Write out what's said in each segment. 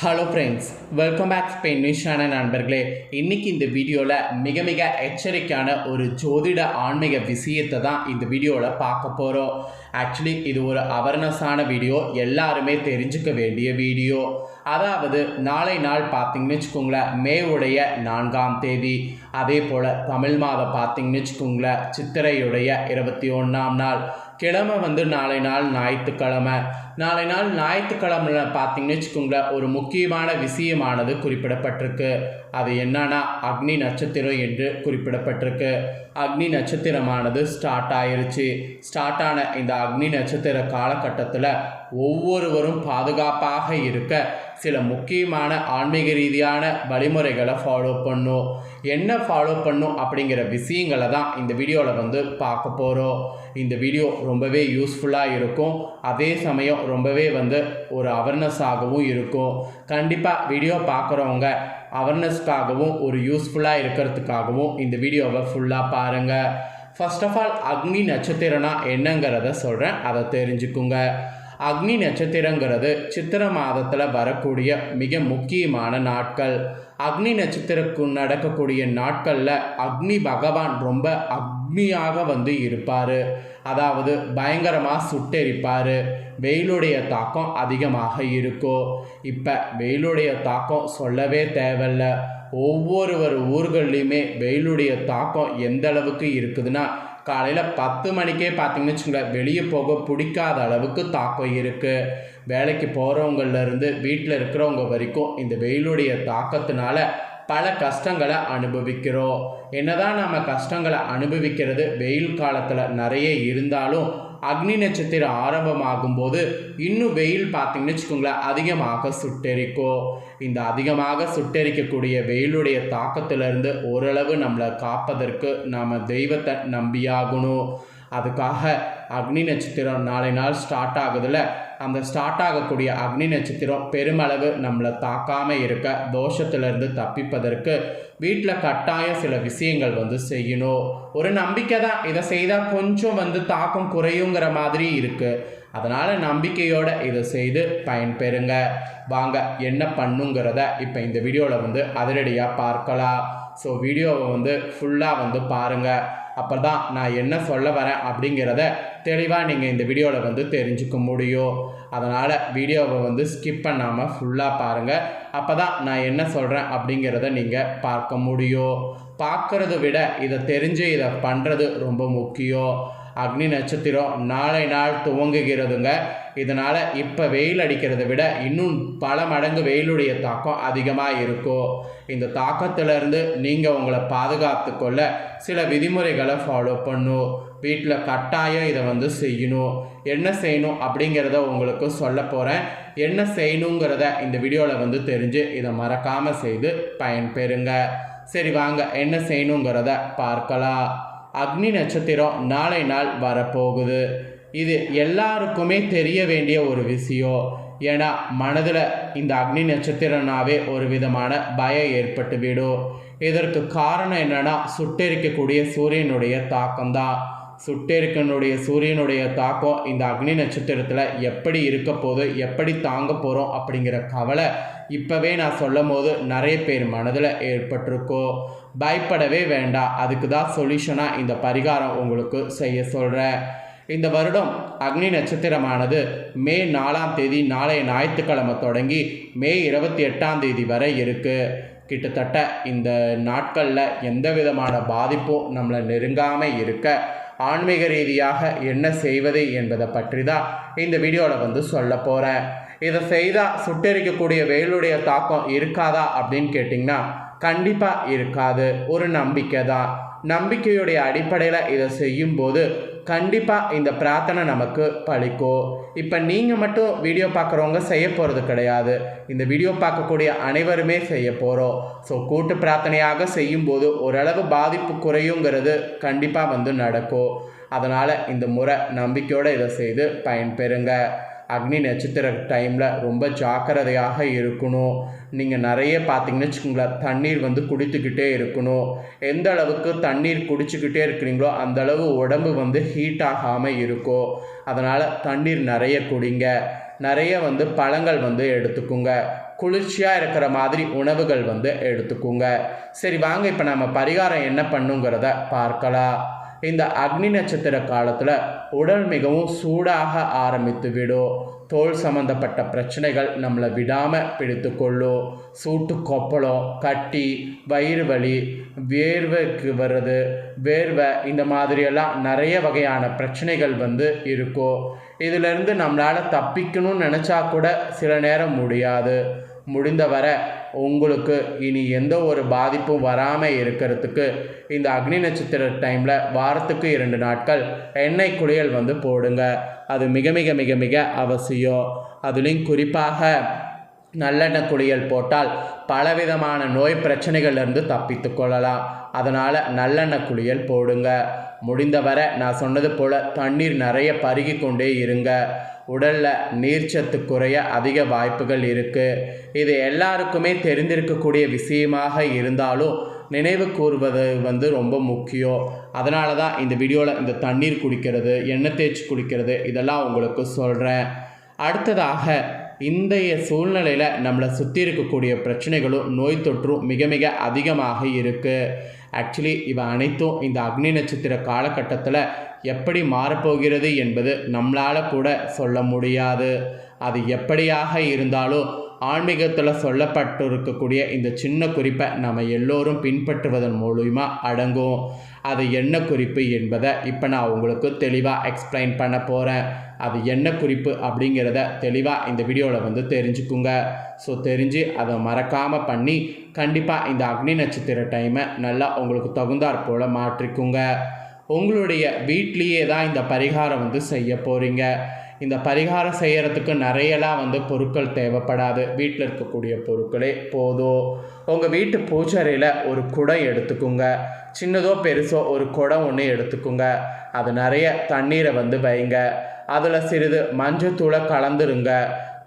Hello friends welcome back Spain நியூஸான நண்பர்களே. இன்னைக்கு இந்த வீடியோவில் மிக மிக எச்சரிக்கையான ஒரு ஜோதிட ஆன்மீக விஷயத்தை தான் இந்த வீடியோவில் பார்க்க போகிறோம் ஆக்சுவலி இது ஒரு அவேர்னஸான வீடியோ. எல்லாருமே தெரிஞ்சுக்க வேண்டிய வீடியோ. அதாவது நாளை நாள் பார்த்தீங்கன்னு வச்சுக்கோங்களேன் மே உடைய நான்காம் தேதி. அதே போல் தமிழ் மாதம் பார்த்தீங்கன்னு வச்சுக்கோங்களேன் சித்திரையுடைய இருபத்தி ஒன்றாம் நாள். கிழமை வந்து நாளை நாள் ஞாயிற்றுக்கிழமை. நாளை நாள் ஞாயிற்றுக்கிழமை பார்த்தீங்கன்னு வச்சுக்கோங்களேன் ஒரு முக்கியமான விஷயமானது குறிப்பிடப்பட்டிருக்கு. அது என்னன்னா அக்னி நட்சத்திரம் என்று குறிப்பிடப்பட்டிருக்கு. அக்னி நட்சத்திரமானது ஸ்டார்ட் ஆயிருச்சு. ஸ்டார்ட் ஆன இந்த அக்னி நட்சத்திர காலகட்டத்தில் ஒவ்வொருவரும் பாதுகாப்பாக இருக்க சில முக்கியமான ஆன்மீக ரீதியான வழிமுறைகளை ஃபாலோ பண்ணும் என்ன ஃபாலோ பண்ணும் அப்படிங்கிற விஷயங்களை தான் இந்த வீடியோவில் வந்து பார்க்க போகிறோம் இந்த வீடியோ ரொம்பவே யூஸ்ஃபுல்லாக இருக்கும். அதே சமயம் ரொம்பவே வந்து ஒரு அவேர்னஸாகவும் இருக்கும். கண்டிப்பாக வீடியோ பார்க்குறவங்க அவேர்னஸ்க்காகவும் ஒரு யூஸ்ஃபுல்லாக இருக்கிறதுக்காகவும் இந்த வீடியோவை ஃபுல்லாக பாருங்கள் ஃபர்ஸ்ட் ஆஃப் ஆல் அக்னி நட்சத்திரம்னா என்னங்கிறத சொல்கிறேன் அதை தெரிஞ்சுக்குங்க. அக்னி நட்சத்திரங்கிறது சித்திர மாதத்தில் வரக்கூடிய மிக முக்கியமான நாட்கள். அக்னி நட்சத்திரக்கு நடக்கக்கூடிய நாட்களில் அக்னி பகவான் ரொம்ப அக்னியாக வந்து இருப்பார். அதாவது பயங்கரமாக சுட்டெரிப்பார். வெயிலுடைய தாக்கம் அதிகமாக இருக்கும் இப்போ வெயிலுடைய தாக்கம் சொல்லவே தேவையில்ல. ஒவ்வொருவர் ஊர்கள்லையுமே வெயிலுடைய தாக்கம் எந்த அளவுக்கு இருக்குதுன்னா காலையில் பத்து மணிக்கே பார்த்தீங்கன்னு வச்சுங்களேன் வெளியே போக பிடிக்காத அளவுக்கு தாக்கம் இருக்குது வேலைக்கு போகிறவங்கள்லேருந்து வீட்டில் இருக்கிறவங்க வரைக்கும் இந்த வெயிலுடைய தாக்கத்தினால பல கஷ்டங்களை அனுபவிக்கிறோம். என்னதான் நம்ம கஷ்டங்களை அனுபவிக்கிறது வெயில் காலத்தில் நிறைய இருந்தாலும் அக்னி நட்சத்திரம் ஆரம்பமாகும் போது இன்னும் வெயில் பார்த்தீங்கன்னு வச்சுக்கோங்களேன் அதிகமாக சுட்டெரிக்கும். இந்த அதிகமாக சுட்டெரிக்கக்கூடிய வெயிலுடைய தாக்கத்திலிருந்து ஓரளவு நம்மளை காப்பதற்கு நாம் தெய்வத்தை நம்பியாகணும். அதுக்காக அக்னி நட்சத்திரம் நாளை நாள் ஸ்டார்ட் ஆகுதுல அந்த ஸ்டார்ட் ஆகக்கூடிய அக்னி நட்சத்திரம் பெருமளவு நம்மளை தாக்காமல் இருக்க தோஷத்திலிருந்து தப்பிப்பதற்கு வீட்டில் கட்டாயம் சில விஷயங்கள் வந்து செய்யணும். ஒரு நம்பிக்கை தான். இதை செய்தால் கொஞ்சம் வந்து தாக்கம் குறையுங்கிற மாதிரி இருக்குது அதனால் நம்பிக்கையோடு இதை செய்து பயன்பெறுங்க. வாங்க என்ன பண்ணுங்கிறத இப்போ இந்த வீடியோவில் வந்து அதிரடியாக பார்க்கலாம். ஸோ வீடியோவை வந்து ஃபுல்லாக வந்து பாருங்கள் அப்போ தான் நான் என்ன சொல்ல வரேன் அப்படிங்கிறத தெளிவாக நீங்கள் இந்த வீடியோவில் வந்து தெரிஞ்சுக்க முடியும். அதனால் வீடியோவை வந்து ஸ்கிப் பண்ணாமல் ஃபுல்லாக பாருங்கள் அப்போ தான் நான் என்ன சொல்கிறேன் அப்படிங்கிறத நீங்கள் பார்க்க முடியும். பார்க்குறத விட இதை தெரிஞ்சு இதை பண்ணுறது ரொம்ப முக்கியம். அக்னி நட்சத்திரம் நாளை நாள் துவங்குகிறதுங்க. இதனால் இப்போ வெயில் அடிக்கிறத விட இன்னும் பல மடங்கு வெயிலுடைய தாக்கம் அதிகமாக இருக்கும். இந்த தாக்கத்திலிருந்து நீங்கள் உங்களை பாதுகாத்து கொள்ள சில விதிமுறைகளை ஃபாலோ பண்ணும். வீட்டில் கட்டாயம் இதை வந்து செய்யணும். என்ன செய்யணும் அப்படிங்கிறத உங்களுக்கு சொல்ல போகிறேன் என்ன செய்யணுங்கிறத இந்த வீடியோவில் வந்து தெரிஞ்சு இதை மறக்காமல் செய்து பயன்பெறுங்க. சரி வாங்க என்ன செய்யணுங்கிறத பார்க்கலாம். அக்னி நட்சத்திரம் நாளை நாள் வரப்போகுது. இது எல்லாருக்குமே தெரிய வேண்டிய ஒரு விஷயம். ஏன்னா மனதில் இந்த அக்னி நட்சத்திரனாவே ஒரு விதமான பயம் ஏற்பட்டு விடும் இதற்கு காரணம் என்னன்னா சுட்டெரிக்கக்கூடிய சூரியனுடைய தாக்கம்தான். சுட்டெரிக்கனுடைய சூரியனுடைய தாக்கம் இந்த அக்னி நட்சத்திரத்தில் எப்படி இருக்க போது எப்படி தாங்க போகிறோம் அப்படிங்கிற கவலை இப்போவே நான் சொல்லும் போது நிறைய பேர் மனதில் ஏற்பட்டிருக்கோ. பயப்படவே வேண்டாம். அதுக்கு தான் சொல்யூஷனாக இந்த பரிகாரம் உங்களுக்கு செய்ய சொல்கிறேன் இந்த வருடம் அக்னி நட்சத்திரமானது மே நாலாம் தேதி நாளைய ஞாயிற்றுக்கிழமை தொடங்கி மே இருபத்தி எட்டாம் தேதி வரை இருக்குது கிட்டத்தட்ட இந்த நாட்களில் எந்த விதமான பாதிப்பும் நம்மளை நெருங்காமல் இருக்க ஆன்மீக ரீதியாக என்ன செய்வது என்பதை பற்றி தான் இந்த வீடியோவில் வந்து சொல்ல போகிறேன் இதை செய்தால் சுட்டெரிக்கக்கூடிய வெயிலுடைய தாக்கம் இருக்காதா அப்படின்னு கேட்டிங்கன்னா கண்டிப்பாக இருக்காது. ஒரு நம்பிக்கை தான் நம்பிக்கையுடைய அடிப்படையில் இதை செய்யும்போது கண்டிப்பாக இந்த பிரார்த்தனை நமக்கு பழிக்கும் இப்போ நீங்கள் மட்டும் வீடியோ பார்க்குறவங்க செய்ய போகிறது கிடையாது. இந்த வீடியோ பார்க்கக்கூடிய அனைவருமே செய்ய போகிறோம் ஸோ கூட்டு பிரார்த்தனையாக செய்யும்போது ஓரளவு பாதிப்பு குறையுங்கிறது கண்டிப்பாக வந்து நடக்கும். அதனால் இந்த முறை நம்பிக்கையோடு இதை செய்து பயன்பெறுங்க. அக்னி நட்சத்திர டைமில் ரொம்ப ஜாக்கிரதையாக இருக்கணும். நீங்கள் நிறைய பார்த்தீங்கன்னு வச்சுக்கோங்களேன் தண்ணீர் வந்து குடித்துக்கிட்டே இருக்கணும். எந்த அளவுக்கு தண்ணீர் குடிச்சுக்கிட்டே இருக்கிறீங்களோ அந்த அளவு உடம்பு வந்து ஹீட் ஆகாமல் இருக்கும். அதனால் தண்ணீர் நிறைய குடிங்க. நிறைய வந்து பழங்கள் வந்து எடுத்துக்குங்க. குளிர்ச்சியாக இருக்கிற மாதிரி உணவுகள் வந்து எடுத்துக்கோங்க. சரி வாங்க இப்போ நம்ம பரிகாரம் என்ன பண்ணுங்கிறத பார்க்கலாம். இந்த அக்னி நட்சத்திர காலத்தில் உடல் மிகவும் சூடாக ஆரம்பித்து விடும். தோல் சம்பந்தப்பட்ட பிரச்சனைகள் நம்மளை விடாமல் பிடித்து கொள்ளும். சூட்டு கொப்பளம் கட்டி வயிறு வலி வேர்வைக்கு வர்றது வேர்வை இந்த மாதிரியெல்லாம் நிறைய வகையான பிரச்சனைகள் வந்து இருக்கும். இதிலிருந்து நம்மளால் தப்பிக்கணும்னு நினச்சா கூட சில நேரம் முடியாது. முடிந்தவரை உங்களுக்கு இனி எந்த ஒரு பாதிப்பும் வராமல் இருக்கிறதுக்கு இந்த அக்னி நட்சத்திர டைமில் வாரத்துக்கு இரண்டு நாட்கள் எண்ணெய் குளியல் வந்து போடுங்க. அது மிக மிக மிக மிக அவசியம். அதுலேயும் குறிப்பாக நல்லெண்ணெய் குளியல் போட்டால் பலவிதமான நோய் பிரச்சனைகள்லேருந்து தப்பித்து கொள்ளலாம். அதனால் நல்லெண்ணெய் குளியல் போடுங்க. முடிந்தவரை நான் சொன்னது போல் தண்ணீர் நிறைய பருகி கொண்டே இருங்க. உடலில் நீர்ச்சத்து குறைய அதிக வாய்ப்புகள் இருக்குது இது எல்லாருக்குமே தெரிந்திருக்கக்கூடிய விஷயமாக இருந்தாலும் நினைவு கூறுவது வந்து ரொம்ப முக்கியம். அதனால தான் இந்த வீடியோவில் இந்த தண்ணீர் குடிக்கிறது எண்ணெய் தேய்ச்சி குடிக்கிறது இதெல்லாம் உங்களுக்கு சொல்கிறேன் அடுத்ததாக இன்றைய சூழ்நிலையில் நம்மளை சுற்றி இருக்கக்கூடிய பிரச்சனைகளும் நோய் தொற்றும் மிக மிக அதிகமாக இருக்குது ஆக்சுவலி இவை அனைத்தும் இந்த அக்னி நட்சத்திர காலகட்டத்தில் எப்படி மாறப்போகிறது என்பது நம்மளால் கூட சொல்ல முடியாது. அது எப்படியாக இருந்தாலும் ஆன்மீகத்தில் சொல்லப்பட்டிருக்கக்கூடிய இந்த சின்ன குறிப்பை நம்ம எல்லோரும் பின்பற்றுவதன் மூலிமா அடங்கும். அது என்ன குறிப்பு என்பதை இப்போ நான் உங்களுக்கு தெளிவாக எக்ஸ்பிளைன் பண்ண போகிறேன் அது என்ன குறிப்பு அப்படிங்கிறத தெளிவாக இந்த வீடியோவில் வந்து தெரிஞ்சுக்குங்க. ஸோ தெரிஞ்சு அதை மறக்காமல் பண்ணி கண்டிப்பாக இந்த அக்னி நட்சத்திர டைமை நல்லா உங்களுக்கு தகுந்தாற் போல் மாற்றிக்குங்க. உங்களுடைய வீட்லேயே தான் இந்த பரிகாரம் வந்து செய்ய போகிறீங்க இந்த பரிகாரம் செய்கிறதுக்கு நிறையலாம் வந்து பொருட்கள் தேவைப்படாது. வீட்டில் இருக்கக்கூடிய பொருட்களே போதும். உங்கள் வீட்டு பூச்சறையில் ஒரு குடம் எடுத்துக்கோங்க. சின்னதோ பெருசோ ஒரு குடம் ஒன்று எடுத்துக்கோங்க. அது நிறைய தண்ணீரை வந்து வைங்க. அதில் சிறிது மஞ்சத்தூளை கலந்துருங்க.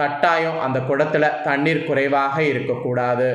கட்டாயம் அந்த குடத்தில் தண்ணீர் குறைவாக இருக்கக்கூடாது.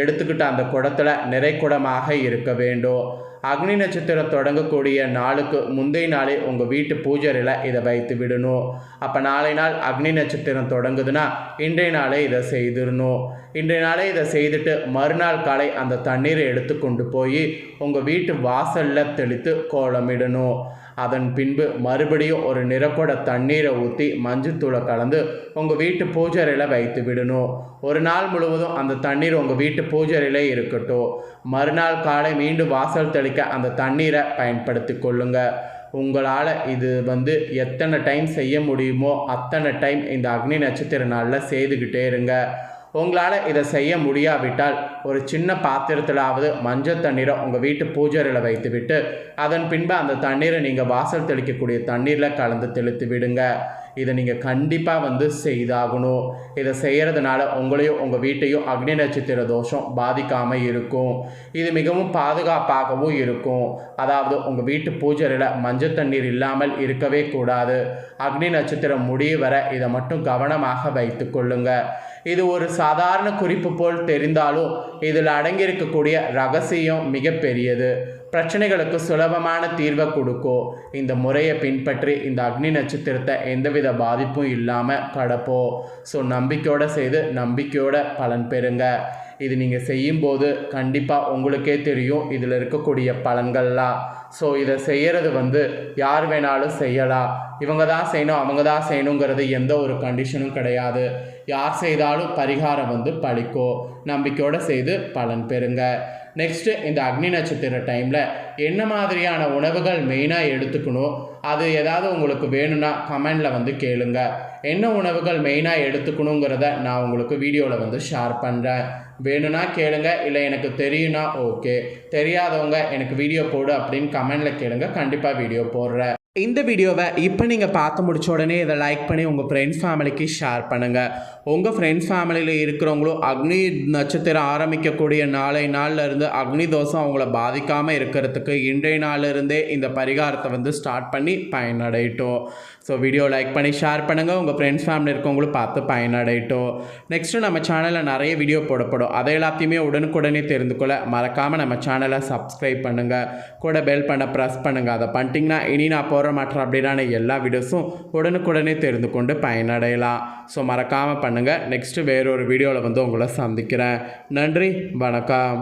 எடுத்துக்கிட்ட அந்த குடத்தில் நிறைக்குடமாக இருக்க வேண்டும். அக்னி நட்சத்திரம் தொடங்கக்கூடிய நாளுக்கு முந்தைய நாளே உங்கள் வீட்டு பூஜரில் இதை வைத்து விடணும். அப்போ நாளை நாள் அக்னி நட்சத்திரம் தொடங்குதுன்னா இன்றைய நாளே இதை செய்திடணும். இன்றைய நாளே இதை செய்துட்டு மறுநாள் காலை அந்த தண்ணீரை எடுத்து கொண்டு போய் உங்கள் வீட்டு வாசலில் தெளித்து கோலமிடணும். அதன் பின்பு மறுபடியும் ஒரு நிறப்பட தண்ணீரை ஊற்றி மஞ்சத்தூளை கலந்து உங்கள் வீட்டு பூஜரையில் வைத்து விடணும். ஒரு நாள் முழுவதும் அந்த தண்ணீர் உங்கள் வீட்டு பூஜரையிலே இருக்கட்டும். மறுநாள் காலை மீண்டும் வாசல் தெளிக்க அந்த தண்ணீரை பயன்படுத்தி கொள்ளுங்க. உங்களால் இது வந்து எத்தனை டைம் செய்ய முடியுமோ அத்தனை டைம் இந்த அக்னி நட்சத்திர நாளில் செய்துக்கிட்டே இருங்க. உங்களால் இதை செய்ய முடியாவிட்டால் ஒரு சின்ன பாத்திரத்திலாவது மஞ்சள் தண்ணீரை உங்கள் வீட்டு பூஜையில் வைத்துவிட்டு அதன் பின்பு அந்த தண்ணீரை நீங்கள் வாசல் தெளிக்கக்கூடிய தண்ணீரில் கலந்து தெளித்து விடுங்க. இதை நீங்கள் கண்டிப்பாக வந்து செய்தாகணும். இதை செய்கிறதுனால உங்களையும் உங்கள் வீட்டையும் அக்னி நட்சத்திர தோஷம் பாதிக்காமல் இருக்கும். இது மிகவும் பாதுகாப்பாகவும் இருக்கும். அதாவது உங்கள் வீட்டு பூஜையில் மஞ்சள் தண்ணீர் இல்லாமல் இருக்கவே கூடாது. அக்னி நட்சத்திரம் முடிய வர இதை மட்டும் கவனமாக வைத்து கொள்ளுங்கள் இது ஒரு சாதாரண குறிப்பு போல் தெரிந்தாலும் இதில் அடங்கியிருக்கக்கூடிய ரகசியம் மிகப்பெரியது. பிரச்சனைகளுக்கு சுலபமான தீர்வை கொடுக்கும். இந்த முறையை பின்பற்றி இந்த அக்னி நட்சத்திரத்தை எந்தவித பாதிப்பும் இல்லாமல் கடப்போ ஸோ நம்பிக்கையோடு செய்து நம்பிக்கையோட பலன் பெறுங்க. இது நீங்கள் செய்யும்போது கண்டிப்பாக உங்களுக்கே தெரியும் இதில் இருக்கக்கூடிய பலன்கள்லாம். ஸோ இதை செய்கிறது வந்து யார் வேணாலும் செய்யலாம். இவங்க தான் செய்யணும் அவங்க தான் செய்யணுங்கிறது எந்த ஒரு கண்டிஷனும் கிடையாது. யார் செய்தாலும் பரிகாரம் வந்து பழிக்கும். நம்பிக்கையோடு செய்து பலன் பெறுங்க. நெக்ஸ்ட்டு இந்த அக்னி நட்சத்திர டைமில் என்ன மாதிரியான உணவுகள் மெயினாக எடுத்துக்கணும்? அது ஏதாவது உங்களுக்கு வேணும்னா கமெண்டில் வந்து கேளுங்க. என்ன உணவுகள் மெயினாக எடுத்துக்கணுங்கிறத நான் உங்களுக்கு வீடியோவில் வந்து ஷேர் பண்ணுறேன் வேணும்னா கேளுங்க இல்லை எனக்கு தெரியும்னா ஓகே தெரியாதவங்க எனக்கு வீடியோ போடு அப்படின்னு கமெண்டில் கேளுங்க கண்டிப்பாக வீடியோ போடுறேன். இந்த வீடியோவை இப்போ நீங்கள் பார்த்து முடிச்ச உடனே இதை லைக் பண்ணி உங்கள் ஃப்ரெண்ட்ஸ் ஃபேமிலிக்கு ஷேர் பண்ணுங்கள் உங்கள் ஃப்ரெண்ட்ஸ் ஃபேமிலியில் இருக்கிறவங்களும் அக்னி நட்சத்திரம் ஆரம்பிக்கக்கூடிய நாளை நாளில் இருந்து அக்னி தோஷம் அவங்கள பாதிக்காமல் இருக்கிறதுக்கு இன்றைய நாளிலிருந்தே இந்த பரிகாரத்தை வந்து ஸ்டார்ட் பண்ணி பயனடையட்டும். ஸோ வீடியோ லைக் பண்ணி ஷேர் பண்ணுங்கள் உங்கள் ஃப்ரெண்ட்ஸ் ஃபேமிலி இருக்கவங்களும் பார்த்து பயனடையட்டும். நெக்ஸ்ட்டு நம்ம சேனலில் நிறைய வீடியோ போடப்படும். அதை எல்லாத்தையுமே உடனுக்குடனே தெரிந்து கொள்ள மறக்காமல் நம்ம சேனலை சப்ஸ்கிரைப் பண்ணுங்கள் கூட பெல் பண்ண ப்ரெஸ் பண்ணுங்கள் அதை பண்ணிட்டிங்கன்னா இனி நான் போகிற போடுற மற்ற எல்லா வீடியோஸும் உடனுக்குடனே தெரிந்து கொண்டு பயனடையலாம். ஸோ மறக்காமல் பண்ணுங்கள் நெக்ஸ்ட்டு வேறொரு வீடியோவில் வந்து உங்களை சந்திக்கிறேன். நன்றி வணக்கம்.